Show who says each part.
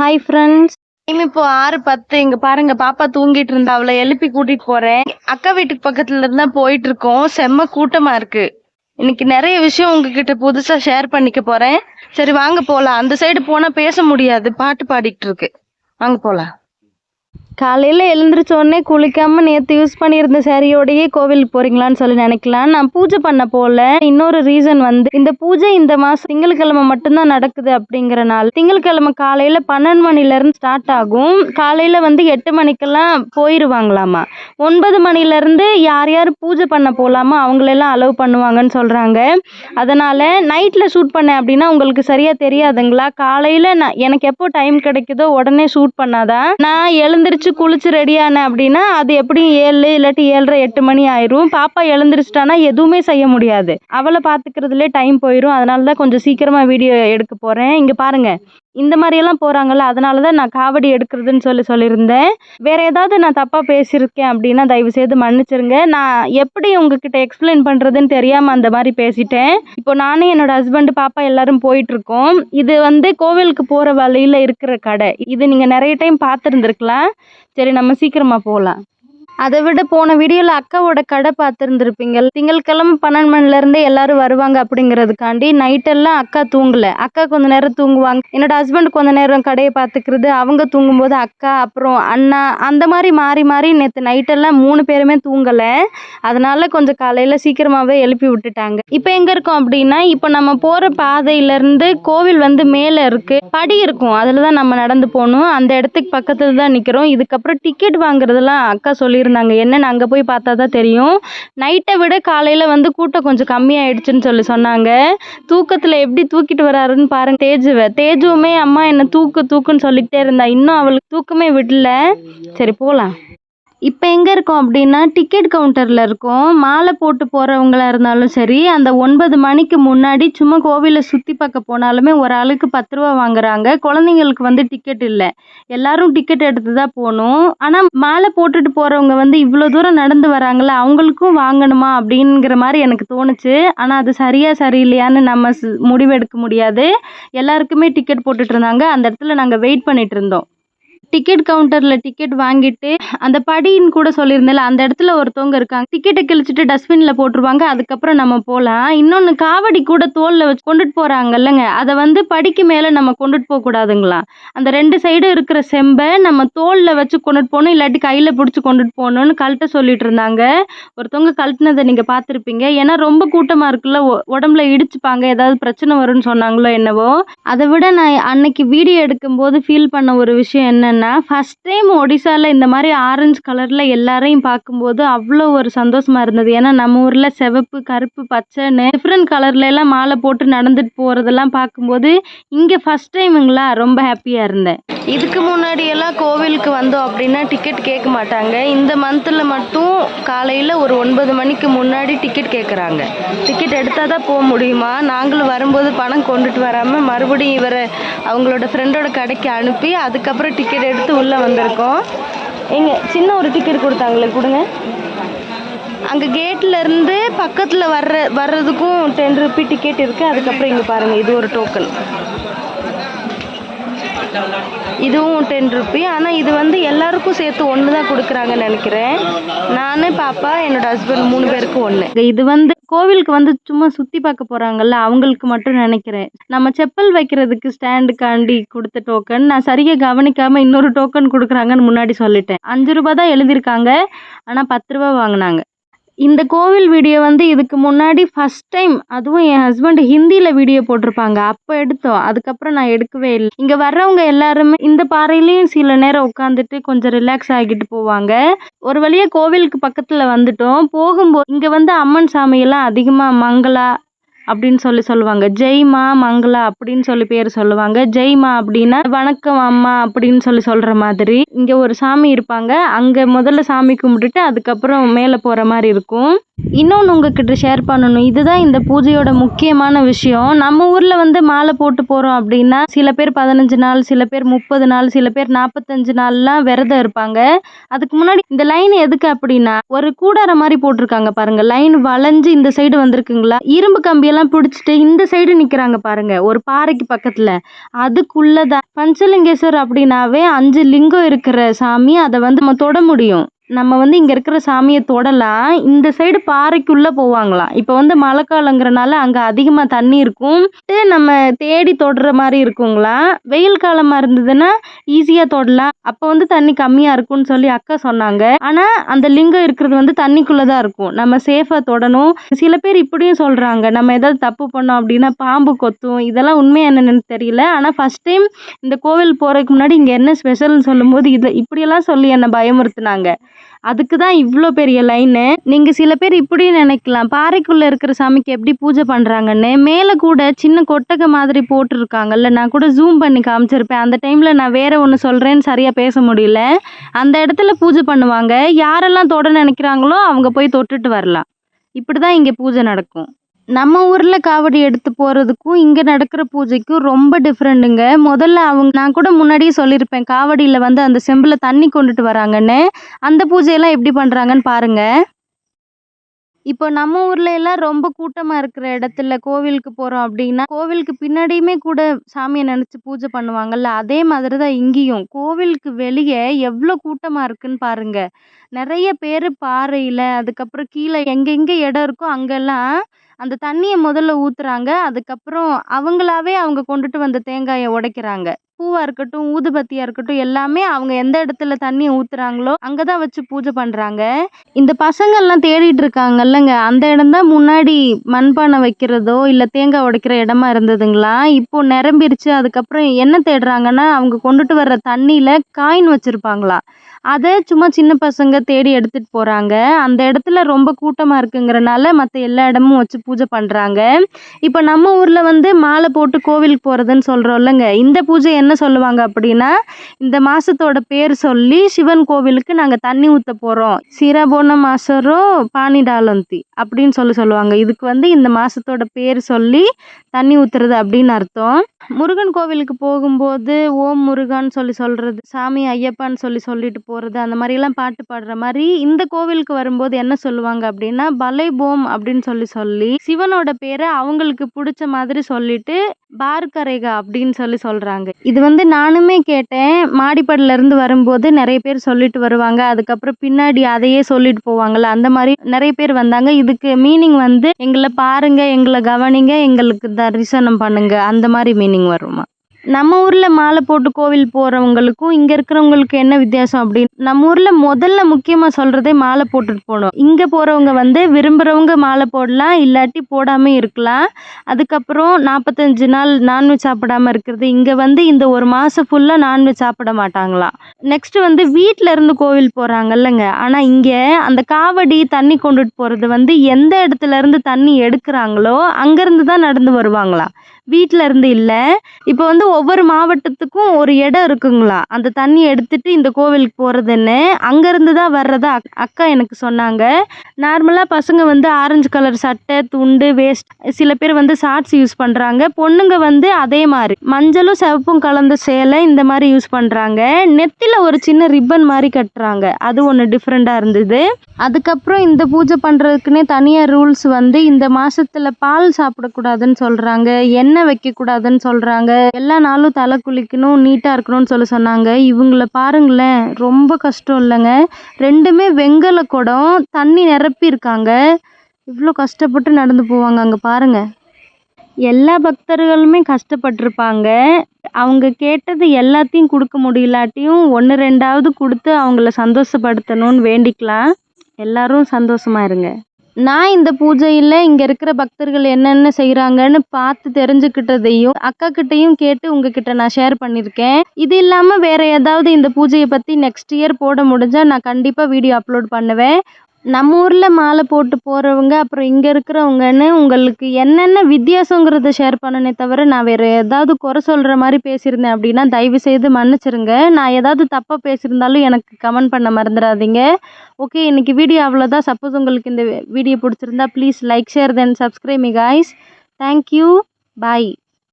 Speaker 1: Hi friends time இப்போ ஆறு பத்து இங்க பாருங்க பாப்பா தூங்கிட்டு இருந்தா அவளை எழுப்பி கூட்டிட்டு போறேன். அக்கா வீட்டுக்கு பக்கத்துல இருந்தா போயிட்டு இருக்கோம். செம்ம கூட்டமா இருக்கு. இன்னைக்கு நிறைய விஷயம் உங்ககிட்ட புதுசா ஷேர் பண்ணிக்க போறேன். சரி வாங்க போலாம். அந்த சைடு போனா பேச முடியாது. பாட்டு பாடிட்டு இருக்கு. வாங்க போலாம். காலையில் எழுந்திரிச்ச உடனே குளிக்காமல் நேற்று யூஸ் பண்ணியிருந்த சாரியோடையே கோவிலுக்கு போகிறீங்களான்னு சொல்லி நினைக்கலாம். நான் பூஜை பண்ண போல இன்னொரு ரீசன் வந்து இந்த பூஜை இந்த மாதம் திங்கட்கிழமை மட்டும்தான் நடக்குது அப்படிங்கிறனால திங்கட்கிழமை காலையில் பன்னெண்டு மணிலேருந்து ஸ்டார்ட் ஆகும். காலையில் வந்து எட்டு மணிக்கெல்லாம் போயிடுவாங்களாமா ஒன்பது மணிலேருந்து யார் யார் பூஜை பண்ண போகலாமா அவங்களெல்லாம் அலோவ் பண்ணுவாங்கன்னு சொல்கிறாங்க அதனால் நைட்டில் ஷூட் பண்ணேன் அப்படின்னா உங்களுக்கு சரியாக தெரியாதுங்களா? காலையில் நான் எனக்கு எப்போ டைம் கிடைக்குதோ உடனே ஷூட் பண்ணாதான் நான் எழுந்திரிச்சு குளிச்சு ரெடி அப்படின்னா அது எப்படியும் ஏழு இல்லாட்டி ஏழரை எட்டு மணி ஆயிரும். பாப்பா எழுந்திரிச்சிட்டானா எதுவுமே செய்ய முடியாது. அவளை பார்த்துக்கிறதுலே டைம் போயிடும் அதனால தான் கொஞ்சம் சீக்கிரமாக வீடியோ எடுக்க போகிறேன் இங்கே பாருங்க. இந்த மாதிரியெல்லாம் போகிறாங்கல்ல அதனால தான் நான் காவடி எடுக்கிறதுன்னு சொல்லி சொல்லியிருந்தேன். வேறு ஏதாவது நான் தப்பாக பேசியிருக்கேன் அப்படின்னா தயவுசெய்து மன்னிச்சிருங்க. நான் எப்படி உங்ககிட்ட எக்ஸ்பிளைன் பண்ணுறதுன்னு தெரியாமல் அந்த மாதிரி பேசிட்டேன். இப்போ நானே என்னோட ஹஸ்பண்டு பாப்பா எல்லாரும் போயிட்டுருக்கோம். இது வந்து கோவிலுக்கு போகிற வழியில் இருக்கிற கடை. இது நீங்கள் நிறைய டைம் பார்த்துருந்துருக்கலாம். சரி நம்ம சீக்கிரமாக போகலாம். அதை விட போன வீடியோவில் அக்காவோட கடை பார்த்துருந்துருப்பீங்க திங்கட்கிழமை பன்னெண்டு மணிலேருந்தே எல்லாரும் வருவாங்க அப்படிங்கிறதுக்காண்டி நைட்டெல்லாம் அக்கா தூங்கலை. அக்கா கொஞ்ச நேரம் தூங்குவாங்க. என்னோட ஹஸ்பண்ட் கொஞ்ச நேரம் கடையை பார்த்துக்கிறது அவங்க தூங்கும்போது அக்கா அப்புறம் அண்ணா அந்த மாதிரி மாறி மாறி நேற்று நைட்டெல்லாம் மூணு பேருமே தூங்கலை. அதனால கொஞ்சம் காலையில் சீக்கிரமாகவே எழுப்பி விட்டுட்டாங்க. இப்போ எங்கே இருக்கோம் அப்படின்னா இப்போ நம்ம போகிற பாதையிலேருந்து கோவில் வந்து மேலே இருக்குது படி இருக்கும். அதில் தான் நம்ம நடந்து போகணும். அந்த இடத்துக்கு பக்கத்தில் தான் நிற்கிறோம் இதுக்கப்புறம் டிக்கெட் வாங்குறதெல்லாம் அக்கா சொல்லியிருந்தாங்க. என்னன்னு அங்கே போய் பார்த்தா தான் தெரியும் நைட்டை விட காலையில் வந்து கூட்டம் கொஞ்சம் கம்மியாயிடுச்சுன்னு சொல்லி சொன்னாங்க. தூக்கத்தில் எப்படி தூக்கிட்டு வராருன்னு பாருங்க. தேஜுவை தேஜுவுமே அம்மா என்னை தூக்கு தூக்குன்னு சொல்லிக்கிட்டே இருந்தா இன்னும் அவளுக்கு தூக்கமே விடல. சரி போகலாம் இப்போ எங்கே இருக்கோம் அப்படின்னா டிக்கெட் கவுண்டரில் இருக்கோம். மாலை போட்டு போகிறவங்களா இருந்தாலும் சரி அந்த ஒன்பது மணிக்கு முன்னாடி சும்மா கோவிலை சுற்றி பார்க்க போனாலுமே ஒரு ஆளுக்கு பத்து ரூபா வாங்குறாங்க. குழந்தைங்களுக்கு வந்து டிக்கெட் இல்லை. எல்லாரும் டிக்கெட் எடுத்து தான் போகணும். ஆனால் மாலை போட்டுட்டு போகிறவங்க வந்து இவ்வளோ தூரம் நடந்து வராங்களே அவங்களுக்கும் வாங்கணுமா அப்படிங்கிற மாதிரி எனக்கு தோணுச்சு. ஆனால் அது சரியாக சரியில்லையான்னு நம்ம முடிவெடுக்க முடியாது. எல்லாருக்குமே டிக்கெட் போட்டுட்டு இருந்தாங்க. அந்த இடத்துல நாங்கள் வெயிட் பண்ணிட்டு இருந்தோம். டிக்கெட் கவுண்டரில் டிக்கெட் வாங்கிட்டு அந்த படின்னு கூட சொல்லியிருந்தேன்ல அந்த இடத்துல ஒருத்தவங்க இருக்காங்க. டிக்கெட்டை கிழிச்சிட்டு டஸ்ட்பினில் போட்டுருவாங்க அதுக்கப்புறம் நம்ம போகலாம் இன்னொன்று காவடி கூட தோலில் வச்சு கொண்டுட்டு போகிறாங்கல்லங்க அதை வந்து படிக்கு மேலே நம்ம கொண்டுட்டு போகக்கூடாதுங்களா அந்த ரெண்டு சைடும் இருக்கிற செம்பை நம்ம தோலில் வச்சு கொண்டுட்டு போகணும் இல்லாட்டி கையில் பிடிச்சி கொண்டுட்டு போகணும்னு கழட்ட சொல்லிட்டு இருந்தாங்க. ஒருத்தவங்க கழட்டினதை நீங்கள் பார்த்துருப்பீங்க. ஏன்னா ரொம்ப கூட்டமாக இருக்குல்ல உடம்புல இடிச்சுப்பாங்க ஏதாவது பிரச்சனை வரும்னு சொன்னாங்களோ என்னவோ. அதை விட நான் அன்னைக்கு வீடியோ எடுக்கும்போது ஃபீல் பண்ண ஒரு விஷயம் என்னன்னா ஃபர்ஸ்ட் டைம் ஒடிசாவில் இந்த மாதிரி ஆரஞ்சு கலரில் எல்லாரையும் பார்க்கும்போது அவ்வளோ ஒரு சந்தோஷமாக இருந்தது. ஏன்னா நம்ம ஊரில் சிவப்பு கருப்பு பச்சைன்னு டிஃப்ரெண்ட் கலர்ல எல்லாம் மாலை போட்டு நடந்துட்டு போகிறதெல்லாம் பார்க்கும்போது இங்கே ஃபர்ஸ்ட் டைமுங்களா ரொம்ப ஹாப்பியாக இருந்தேன். இதுக்கு முன்னாடியெல்லாம் கோவிலுக்கு வந்தோம் அப்படின்னா டிக்கெட் கேட்க மாட்டாங்க. இந்த மந்தில் மட்டும் காலையில் ஒரு ஒன்பது மணிக்கு முன்னாடி டிக்கெட் கேட்குறாங்க டிக்கெட் எடுத்தால் தான் போக முடியுமா? நாங்களும் வரும்போது பணம் கொண்டுட்டு வராமல் மறுபடியும் இவரை அவங்களோட ஃப்ரெண்டோட கடைக்கு அனுப்பி அதுக்கப்புறம் டிக்கெட் எடுத்து உள்ளே வந்திருக்கோம். எங்க சின்ன ஒரு டிக்கெட் கொடுத்தாங்களே கொடுங்க. அங்கே கேட்டில் இருந்து பக்கத்தில் வர்ற வர்றதுக்கும் டென் ருபி டிக்கெட் இருக்குது அதுக்கப்புறம் இங்கே பாருங்கள் இது ஒரு டோக்கன் இதுவும் டென் ருபி ஆனால் இது வந்து எல்லாருக்கும் சேர்த்து ஒன்று தான் கொடுக்குறாங்கன்னு நினைக்கிறேன். நான் பாப்பா என்னோட ஹஸ்பண்ட் மூணு பேருக்கு ஒன்று இது வந்து கோவிலுக்கு வந்து சும்மா சுற்றி பார்க்க போகிறாங்கல்ல அவங்களுக்கு மட்டும் நினைக்கிறேன். நம்ம செப்பல் வைக்கிறதுக்கு ஸ்டாண்டுக்காண்டி கொடுத்த டோக்கன் நான் சரியாக கவனிக்காமல் இன்னொரு டோக்கன் கொடுக்குறாங்கன்னு முன்னாடி சொல்லிட்டேன். அஞ்சு ரூபா தான் எழுதியிருக்காங்க ஆனால் பத்து ரூபா வாங்கினாங்க. இந்த கோவில் வீடியோ வந்து இதுக்கு முன்னாடி ஃபர்ஸ்ட் டைம் அதுவும் என் ஹஸ்பண்ட் ஹிந்தியில் வீடியோ போட்டிருப்பாங்க. அப்போ எடுத்தோம். அதுக்கப்புறம் நான் எடுக்கவே இல்லை. இங்கே வர்றவங்க எல்லாருமே இந்த பாறையிலையும் சில நேரம் உட்காந்துட்டு கொஞ்சம் ரிலாக்ஸ் ஆகிட்டு போவாங்க. ஒரு வழியாக கோவிலுக்கு பக்கத்தில் வந்துட்டோம். போகும்போது இங்கே வந்து அம்மன் சாமியெல்லாம் அதிகமாக மங்களா அப்படின்னு சொல்லி சொல்லுவாங்க. ஜெய்மா மங்களா அப்படின்னு சொல்லி பேர் சொல்லுவாங்க. ஜெய்மா அப்படின்னா வணக்கம் அம்மா அப்படின்னு சொல்லி சொல்கிற மாதிரி. இங்கே ஒரு சாமி இருப்பாங்க. அங்கே முதல்ல சாமி கும்பிட்டுட்டு அதுக்கப்புறம் மேலே போகிற மாதிரி இருக்கும். இன்னொன்று உங்ககிட்ட ஷேர் பண்ணணும். இதுதான் இந்த பூஜையோட முக்கியமான விஷயம். நம்ம ஊரில் வந்து மாலை போட்டு போகிறோம் அப்படின்னா சில பேர் பதினஞ்சு நாள் சில பேர் முப்பது நாள் சில பேர் நாற்பத்தஞ்சு நாள்லாம் விரதம் இருப்பாங்க. அதுக்கு முன்னாடி இந்த லைன் எதுக்கு அப்படின்னா ஒரு கூடார மாதிரி போட்டிருக்காங்க பாருங்க. லைன் வளைஞ்சு இந்த சைடு வந்திருக்குங்களா? இரும்பு கம்பி கையெல்லாம் பிடிச்சிட்டு இந்த சைடு நிக்கிறாங்க பாருங்க. ஒரு பாறைக்கு பக்கத்துல. அதுக்குள்ளதான் பஞ்சலிங்கேஸ்வர் அப்படின்னாவே அஞ்சு லிங்கம் இருக்கிற சாமி அதை வந்து நம்ம தொட முடியும். நம்ம வந்து இங்கே இருக்கிற சாமியை தொடலாம். இந்த சைடு பாறைக்குள்ளே போவாங்களாம். இப்போ வந்து மழை காலங்கிறனால அங்கே அதிகமாக தண்ணி இருக்கும். நம்ம தேடி தொடுற மாதிரி இருக்குங்களா வெயில் காலமாக இருந்ததுன்னா ஈஸியாக தொடலாம். அப்போ வந்து தண்ணி கம்மியாக இருக்கும்னு சொல்லி அக்கா சொன்னாங்க. ஆனால் அந்த லிங்கம் இருக்கிறது வந்து தண்ணிக்குள்ளே தான் இருக்கும். நம்ம சேஃபாக தொடணும். சில பேர் இப்படியும் சொல்கிறாங்க நம்ம ஏதாவது தப்பு பண்ணோம் அப்படின்னா பாம்பு கொத்தும். இதெல்லாம் உண்மை என்னென்னு தெரியல. ஆனால் ஃபஸ்ட் டைம் இந்த கோவில் போகிறதுக்கு முன்னாடி இங்கே என்ன ஸ்பெஷல்னு சொல்லும்போது இது இப்படியெல்லாம் சொல்லி என்னை பயமுறுத்துனாங்க. அதுக்கு தான் இவ்வளோ பெரிய லைனு நீங்கள் சில பேர் இப்படியும் நினைக்கலாம். பாறைக்குள்ளே இருக்கிற சாமிக்கு எப்படி பூஜை பண்ணுறாங்கன்னு மேலே கூட சின்ன கொட்டகை மாதிரி போட்டிருக்காங்கல்ல. நான் கூட ஜூம் பண்ணி காமிச்சிருப்பேன். அந்த டைமில் நான் வேறு ஒன்று சொல்கிறேன்னு சரியாக பேச முடியல. அந்த இடத்துல பூஜை பண்ணுவாங்க. யாரெல்லாம் தொட நினைக்கிறாங்களோ அவங்க போய் தொட்டுட்டு வரலாம். இப்படி தான் இங்கே பூஜை நடக்கும். நம்ம ஊரில் காவடி எடுத்து போகிறதுக்கும் இங்கே நடக்கிற பூஜைக்கும் ரொம்ப டிஃப்ரெண்ட்டுங்க முதல்ல அவங்க நான் கூட முன்னாடியே சொல்லியிருப்பேன் காவடியில் வந்து அந்த செம்பில் தண்ணி கொண்டுட்டு வராங்கன்னு. அந்த பூஜையெல்லாம் எப்படி பண்ணுறாங்கன்னு பாருங்கள் இப்போ நம்ம ஊர்ல எல்லாம் ரொம்ப கூட்டமா இருக்கிற இடத்துல கோவிலுக்கு போறோம் அப்படின்னா கோவிலுக்கு பின்னாடியுமே கூட சாமியை நினைச்சு பூஜை பண்ணுவாங்கல்ல அதே மாதிரி தான் இங்கேயும். கோவிலுக்கு வெளியே எவ்வளோ கூட்டமா இருக்குன்னு பாருங்க. நிறைய பேர் பாறையில அதுக்கப்புறம் கீழே எங்கெங்க இடம் இருக்கோ அங்கெல்லாம் அந்த தண்ணியை முதல்ல ஊத்துறாங்க. அதுக்கப்புறம் அவங்களாவே அவங்க கொண்டுட்டு வந்த தேங்காயை உடைக்கிறாங்க. பூவாக இருக்கட்டும் ஊதுபத்தியாக இருக்கட்டும் எல்லாமே அவங்க எந்த இடத்துல தண்ணியை அங்கே தான் வச்சு பூஜை பண்ணுறாங்க இந்த பசங்கள்லாம் தேடிட்டு இருக்காங்கல்லங்க. அந்த இடம் தான் முன்னாடி மண்பானை வைக்கிறதோ இல்லை தேங்காய் உடைக்கிற இடமா இருந்ததுங்களா? இப்போ நிரம்பிருச்சு. அதுக்கப்புறம் என்ன தேடுறாங்கன்னா அவங்க கொண்டுட்டு வர்ற தண்ணியில் காயின் வச்சுருப்பாங்களா? அதை சும்மா சின்ன பசங்க தேடி எடுத்துட்டு போகிறாங்க அந்த இடத்துல ரொம்ப கூட்டமாக இருக்குங்கிறனால மற்ற எல்லா இடமும் வச்சு பூஜை பண்ணுறாங்க இப்போ நம்ம ஊரில் வந்து மாலை போட்டு கோவிலுக்கு போகிறதுன்னு சொல்கிறோம் இல்லைங்க இந்த பூஜை என்ன சொல்லுவாங்க அப்படின்னா இந்த மாசத்தோட பேர் சொல்லி சிவன் கோவிலுக்கு நாங்க தண்ணி ஊத்த போறோம். சிரபோன மாசரோ பாணிடாலந்தி அப்படின்னு சொல்லி சொல்லுவாங்க. இதுக்கு வந்து இந்த மாசத்தோட பேர் சொல்லி தண்ணி ஊற்றுறது அப்படின்னு அர்த்தம். முருகன் கோவிலுக்கு போகும்போது ஓம் முருகான்னு சொல்லி சொல்கிறது சாமி ஐயப்பான்னு சொல்லி சொல்லிட்டு போகிறது அந்த மாதிரிலாம் பாட்டு பாடுற மாதிரி இந்த கோவிலுக்கு வரும்போது என்ன சொல்லுவாங்க அப்படின்னா பலைபோம் அப்படின்னு சொல்லி சொல்லி சிவனோட பேரை அவங்களுக்கு பிடிச்ச மாதிரி சொல்லிட்டு பார்கரேகா அப்படின்னு சொல்லி சொல்கிறாங்க இது வந்து நானுமே கேட்டேன். மாடிப்படிலேருந்து வரும்போது நிறைய பேர் சொல்லிட்டு வருவாங்க. அதுக்கப்புறம் பின்னாடி அதையே சொல்லிட்டு போவாங்கள்ல அந்த மாதிரி நிறைய பேர் வந்தாங்க. இதுக்கு மீனிங் வந்து எங்களை பாருங்க எங்களை கவனிங்க எங்களுக்கு தரிசனம் பண்ணுங்க. அந்த மாதிரி மீனிங் வருமா? நம்ம ஊரில் மாலை போட்டு கோவில் போகிறவங்களுக்கும் இங்கே இருக்கிறவங்களுக்கு என்ன வித்தியாசம் அப்படின்னு நம்ம ஊரில் முதல்ல முக்கியமாக சொல்கிறதே மாலை போட்டுட்டு போகணும். இங்கே போகிறவங்க வந்து விரும்புகிறவங்க மாலை போடலாம் இல்லாட்டி போடாமல் இருக்கலாம். அதுக்கப்புறம் நாற்பத்தஞ்சு நாள் நான்வெஜ் சாப்பிடாம இருக்கிறது இங்கே வந்து இந்த ஒரு மாதம் ஃபுல்லாக நான்வெஜ் சாப்பிட மாட்டாங்களாம். நெக்ஸ்ட்டு வந்து வீட்டில் இருந்து கோவில் போகிறாங்கல்லங்க ஆனால் இங்கே அந்த காவடி தண்ணி கொண்டுட்டு போகிறது வந்து எந்த இடத்துல இருந்து தண்ணி எடுக்கிறாங்களோ அங்கேருந்து தான் நடந்து வருவாங்களாம். வீட்டில் இருந்து இல்லை. இப்போ வந்து ஒவ்வொரு மாவட்டத்துக்கும் ஒரு இடம் இருக்குங்களா? அந்த தண்ணி எடுத்துட்டு இந்த கோவிலுக்கு போகிறதுன்னு அங்கேருந்து தான் வர்றதா அக்- அக்கா எனக்கு சொன்னாங்க. நார்மலாக பசங்க வந்து ஆரஞ்சு கலர் சட்டை துண்டு வேஸ்ட் சில பேர் வந்து ஷார்ட்ஸ் யூஸ் பண்ணுறாங்க பொண்ணுங்க வந்து அதே மாதிரி. மஞ்சளும் சிவப்பும் கலந்த சேலை இந்த மாதிரி யூஸ் பண்ணுறாங்க நெத்தியில் ஒரு சின்ன ரிப்பன் மாதிரி கட்டுறாங்க. அது ஒன்று டிஃப்ரெண்ட்டாக இருந்தது. அதுக்கப்புறம் இந்த பூஜை பண்ணுறதுக்குன்னே தனியாக ரூல்ஸ் வந்து இந்த மாதத்தில் பால் சாப்பிடக்கூடாதுன்னு சொல்கிறாங்க எண்ணெய் வைக்கக்கூடாதுன்னு சொல்கிறாங்க எல்லா நாளும் தலை குளிக்கணும் நீட்டாக இருக்கணும்னு சொல்லி சொன்னாங்க. இவங்கள பாருங்களேன் ரொம்ப கஷ்டம் இல்லைங்க. ரெண்டுமே வெங்கல குடம் தண்ணி நிரப்பியிருக்காங்க இவ்வளோ கஷ்டப்பட்டு நடந்து போவாங்க அங்கே பாருங்கள் எல்லா பக்தர்களுமே கஷ்டப்பட்டிருப்பாங்க. அவங்க கேட்டது எல்லாத்தையும் கொடுக்க முடியலாட்டியும் ஒன்று ரெண்டாவது கொடுத்து அவங்கள சந்தோஷப்படுத்தணும்னு வேண்டிக்கலாம். எல்லாரும் சந்தோஷமா இருங்க. நான் இந்த பூஜையில் இங்கே இருக்கிற பக்தர்கள் என்னென்ன செய்கிறாங்கன்னு பார்த்து தெரிஞ்சுக்கிட்டதையும் அக்கா கிட்டேயும் கேட்டு உங்ககிட்ட நான் ஷேர் பண்ணியிருக்கேன். இது இல்லாமல் வேற ஏதாவது இந்த பூஜையை பற்றி நெக்ஸ்ட் இயர் போட முடிஞ்சால் நான் கண்டிப்பாக வீடியோ அப்லோட் பண்ணுவேன். நம்ம ஊரில் மாலை போட்டு போகிறவங்க அப்புறம் இங்கே இருக்கிறவங்கன்னு உங்களுக்கு என்னென்ன வித்தியாசங்கிறத ஷேர் பண்ணனே தவிர நான் வேறு ஏதாவது குறை சொல்கிற மாதிரி பேசியிருந்தேன் அப்படின்னா தயவு செய்து மன்னிச்சிருங்க. நான் ஏதாவது தப்பாக பேசியிருந்தாலும் எனக்கு கமெண்ட் பண்ண மறந்துடாதீங்க. ஓகே இன்னைக்கு வீடியோ அவ்வளோதான் சப்போஸ் உங்களுக்கு இந்த வீடியோ பிடிச்சிருந்தா please like share then subscribe me guys thank you bye